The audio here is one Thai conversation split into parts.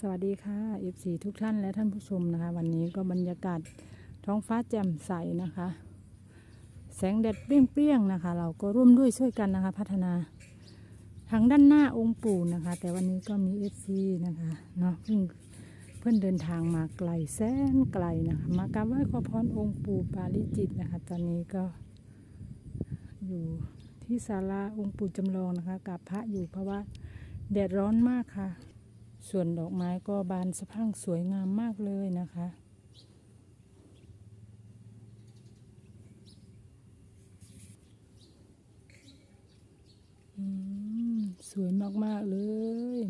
สวัสดีค่ะ FC ทุกท่านและท่านผู้ชมนะคะ วันนี้ก็บรรยากาศท้องฟ้าแจ่มใสนะคะ แสงแดดเปรี้ยงๆนะคะ เราก็ร่วมด้วยช่วยกันนะคะ พัฒนาทางด้านหน้าองค์ปู่นะคะ แต่วันนี้ก็มี FC นะคะเนาะเพิ่งเพื่อนเดินทางมาไกลแสนไกลนะคะมากราบไหว้ขอพรองค์ปู่ปาริจิตนะคะ ตอนนี้ก็อยู่ที่ศาลาองค์ปู่จำลองนะคะกับพระอยู่เพราะว่าแดดร้อนมากค่ะ ส่วนดอกไม้ก็บานสะพรั่งสวยงามมากเลยนะคะอืมสวยมาก ๆ เลย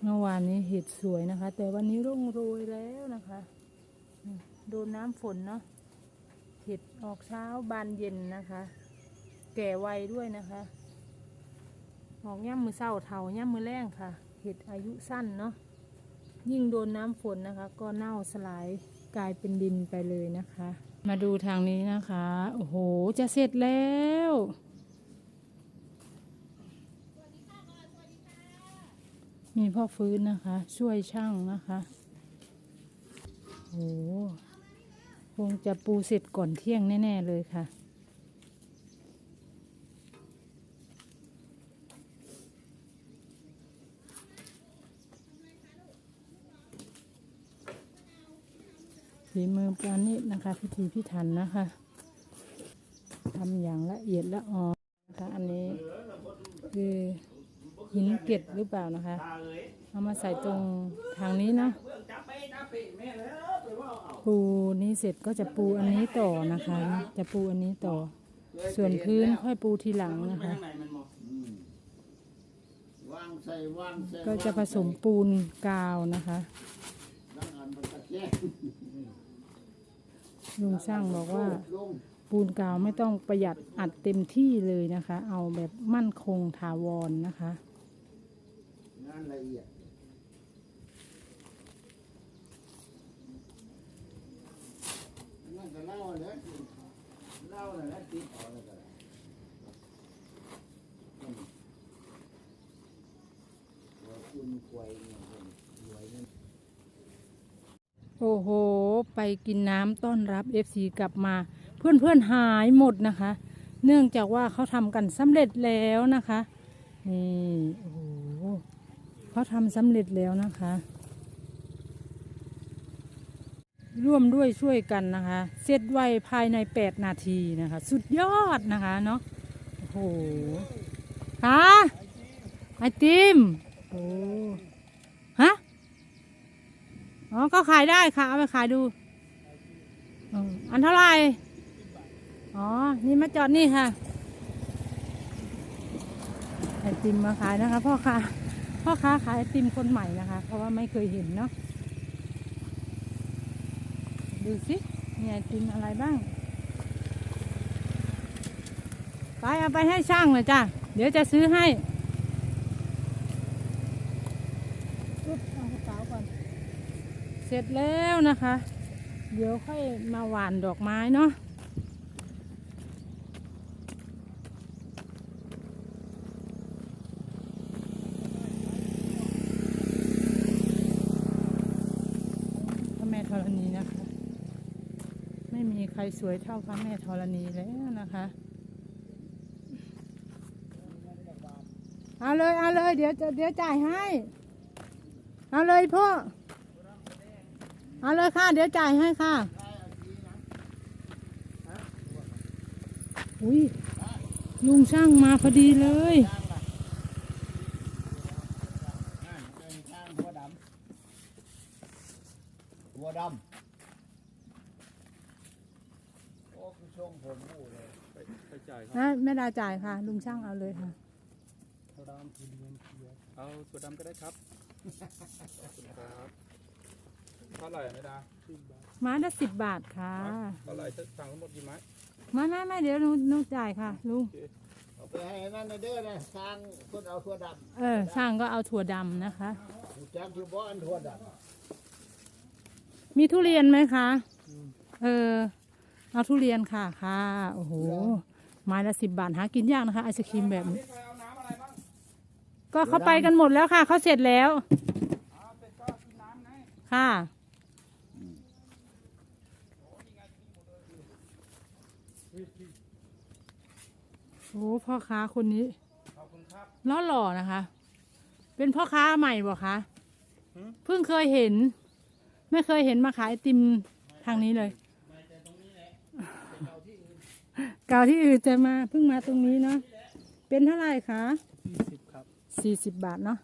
เมื่อวานนี้เห็ดสวยนะคะ แต่วันนี้ร่งโรยแล้วนะคะ โดนน้ำฝนเนาะเห็ดออกเช้าบานเย็นนะคะ แก่ไวด้วยนะคะ ออกย่ำมือเศร้าเทาย่ำมือแรงค่ะ เห็ดอายุสั้นเนาะ ยิ่งโดนน้ำฝนนะคะ ก็เน่าสลายกลายเป็นดินไปเลยนะคะ มาดูทางนี้นะคะ โอ้โห จะเสร็จแล้วมีพ่อฟื้นนะคะ ช่วยช่างนะคะโอ้โหคงจะปูเสร็จก่อนเที่ยงแน่ ๆ เลยค่ะ ฝีมือปราณีตนะคะ พิธีพิถันนะคะทำอย่างละเอียดละออนะคะอันนี้คือหินเกล็ดหรือเปล่านะคะ เอามาใส่ตรงทางนี้เนาะปูนี้เสร็จก็จะปูอันนี้ต่อนะคะ จะปูอันนี้ต่อ ส่วนพื้นค่อยปูทีหลังนะคะ ก็จะผสมปูนกาวนะคะ ดังอันมันตะแกรงลุงช่างบอกว่าลงปูนกาวไม่ต้องประหยัดอัดเต็มที่เลยนะคะ เอาแบบมั่นคงถาวรนะคะงานละเอียดนั่นก็เล่าเลยเล่าเลยแล้วติดเอาเลยก็ได้อืมว่าคุณควยเนี่ยคนรวยเนี่ยโอ้โห ไปกินน้ำต้อนรับ FC กลับมา เพื่อนๆหายหมดนะคะ เนื่องจากว่าเขาทำกันสำเร็จแล้วนะคะนี่โอ้โหเขาทำสำเร็จแล้วนะคะ ร่วมด้วยช่วยกันนะคะ เสร็จไวภายใน 8 นาทีนะคะ สุดยอดนะคะเนาะโอ้โหค่ะไอติมโอ้ อ๋อ ก็ขายได้ค่ะ เอาไปขายดูอืมอันเท่าไหร่ อ๋อ นี่มาจอดนี่ค่ะ ไอติมมาขายนะคะ พ่อค้า พ่อค้าขายไอติมคนใหม่นะคะ เพราะว่าไม่เคยเห็นเนาะ ดูสิมีไอติมอะไรบ้าง ไปเอาไปให้ช่างเลยจ้ะ เดี๋ยวจะซื้อให้ปุ๊บเอากระเป๋าก่อน เส ร็จแล้วนะคะ เดี๋ยวค่อยมาหว่านดอกไม้เนาะพระแม่ธรณีนะคะ ไม่มีใครสวยเท่าพระแม่ธรณีแล้วนะคะเอาเลย เอาเลย เดี๋ยวจะเดี๋ยวจ่ายให้ เอาเลยพ่อ เอาเลยค่ะ เดี๋ยวจ่ายให้ค่ะอุ้ยลุงช่างมาพอดีเลยนั่นเป็นช่างหัวดำหัวดำโอ้คือทรงผมบูเลยไปจ่ายครับนะแม่ดาจ่ายค่ะ ลุงช่างเอาเลยค่ะเอาตัวดำก็ได้ครับขอบคุณครับเท่าไหร่อะไม่ดาไม้ละสิบบาทค่ะเท่าไหร่จะสั่งทั้งหมดกี่ไม้ไม่ไม่ไม่เดี๋ยวหนูหนูจ่ายค่ะลุงเอาไปให้นั่นนะเด้อนะทางคนเอาถั่วดเออช่างก็เอาถั่วดำนะคะำรู้จักอยู่บ่อันถั่วดำมีทุเรียนไหมคะเออเอาทุเรียนค่ะค่ะโอ้โหไม้ละสิบบาทหากินยากนะคะไอศครีมแบบนี้นี่ใครเอาน้ำอะไรบ้างก็เขาไปกันหมดแล้วค่ะเขาเสร็จแล้วอ๋อเป็ดก็กินน้ำไงค่ะ โอ้พ่อค้าคนนี้ขอบคุณครับ ล้อหล่อนะคะ เป็นพ่อค้าใหม่บ่คะหืม เพิ่งเคยเห็น ไม่เคยเห็นมาขายไอติมทางนี้เลยเก่าที่อื่นจะมาเพิ่งมาตรงนี้เนาะเป็นเท่าไหร่คะยี่สิบครับสี่สิบบาทเนาะ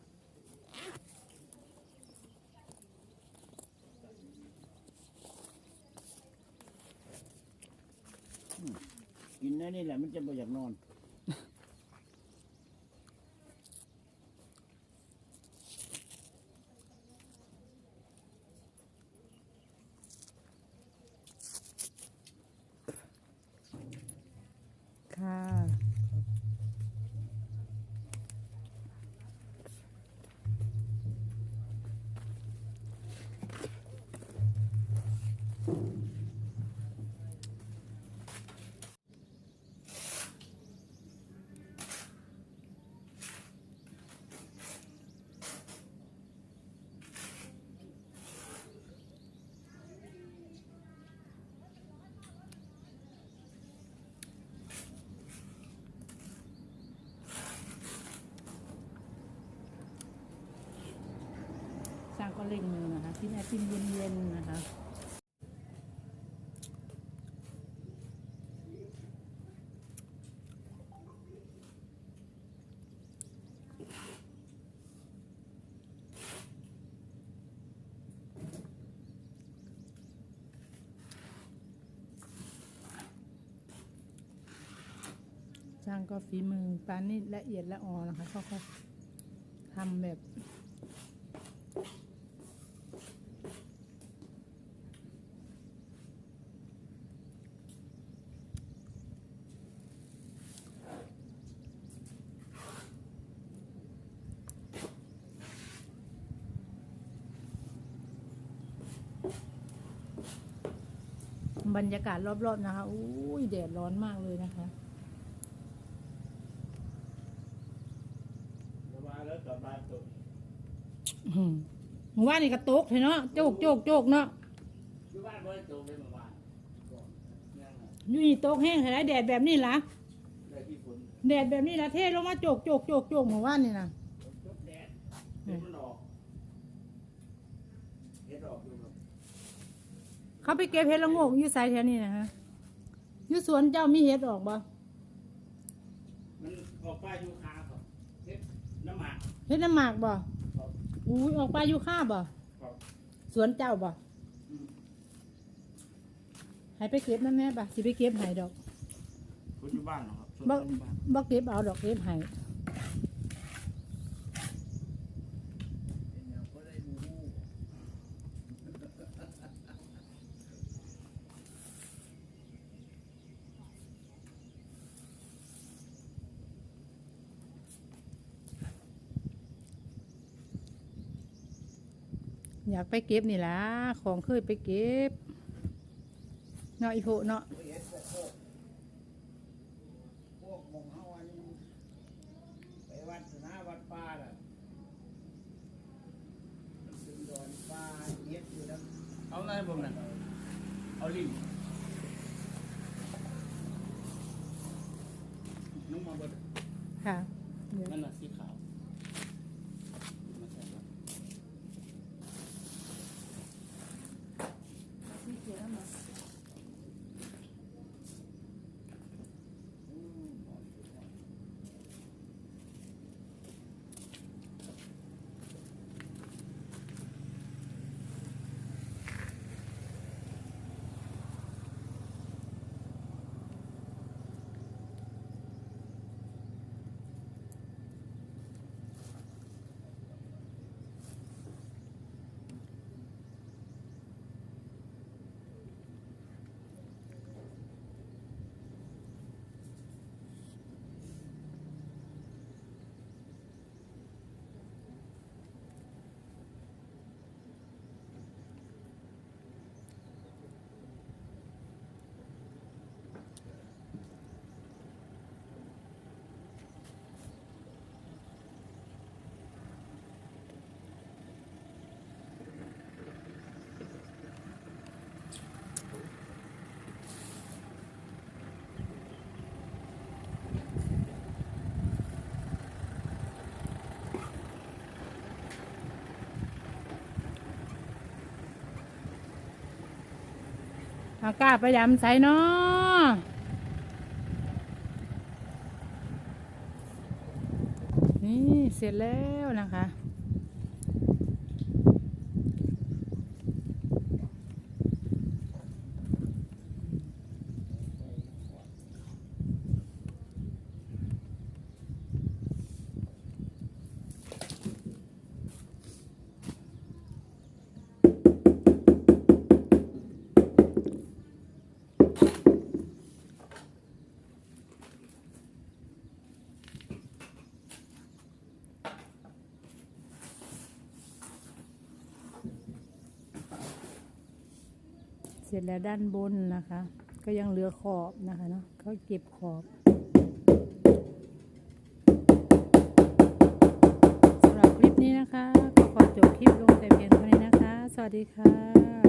กินนั่นนี่แหละมันจะไม่อยากนอน ก็เล่งมือนะคะกินไอติมเย็นๆนะคะช่างก็ฝีมือปานนี่ละเอียดละออนะคะเขาก็ทำแบบ บรรยากาศรอบๆนะคะอุ้ยแดดร้อนมากเลยนะคะมาแล้วกลับบ้านตัวอื้อหือหมู่บ้านนี่กระตกเนาะโจกโจกโจกเนาะอยู่บ้านบ่ได้ตัวไปเมื่อวานก่อนยังไงอยู่นี่ตกแห้งเห็นไหมแดดแบบนี้ล่ะได้ที่ฝนแดดแบบนี้ล่ะเทลงมาโจกโจกโจกโจกหมู่บ้านนี่นะจบแดดเดี๋ยวมันออกเฮ็ดออกอยู่ครับ เขาไปเก็บเห็ดละโงกอยู่สายแถวนี้นะฮะอยู่สวนเจ้ามีเห็ดออกบ่มันออกป้ายยูคาครับเฮ็ดน้ำหมากเห็ดน้ำหมากบ่ครับอุ้ยออกไปอยู่ข้าบ่ครับสวนเจ้าบ่อืมให้ไปเก็บนั่นแม่บ่สิไปเก็บให้ดอกคนอยู่บ้านเหรอครับส่วนบ่คนอยู่บ้านบ่เก็บเอาดอกเก็บให้ เป็นอย่างคนได้ดู อยากไปเก็บนี่ล่ะของเคยไปเก็บเนาะอีโพเนาะเฮ็ดพวกพวกพวกหมองเฮาอันไปวัดนะวัดป่าน่ะมันเป็นดอนป่าเฮ็ดอยู่นะเอาอะไรผมน่ะเอาลิมนุ่มมาเบิดค่ะเดี๋ยวนั่นน่ะสีขาว เอากล้าไปยำใส่เนาะนี่เสร็จแล้วนะคะ เสร็จแล้วด้านบนนะคะ ก็ยังเหลือขอบนะคะเนาะเขาเก็บขอบสำหรับคลิปนี้นะคะ ก็ขอจบคลิปลงแต่เพียงเท่านี้นะคะ สวัสดีค่ะ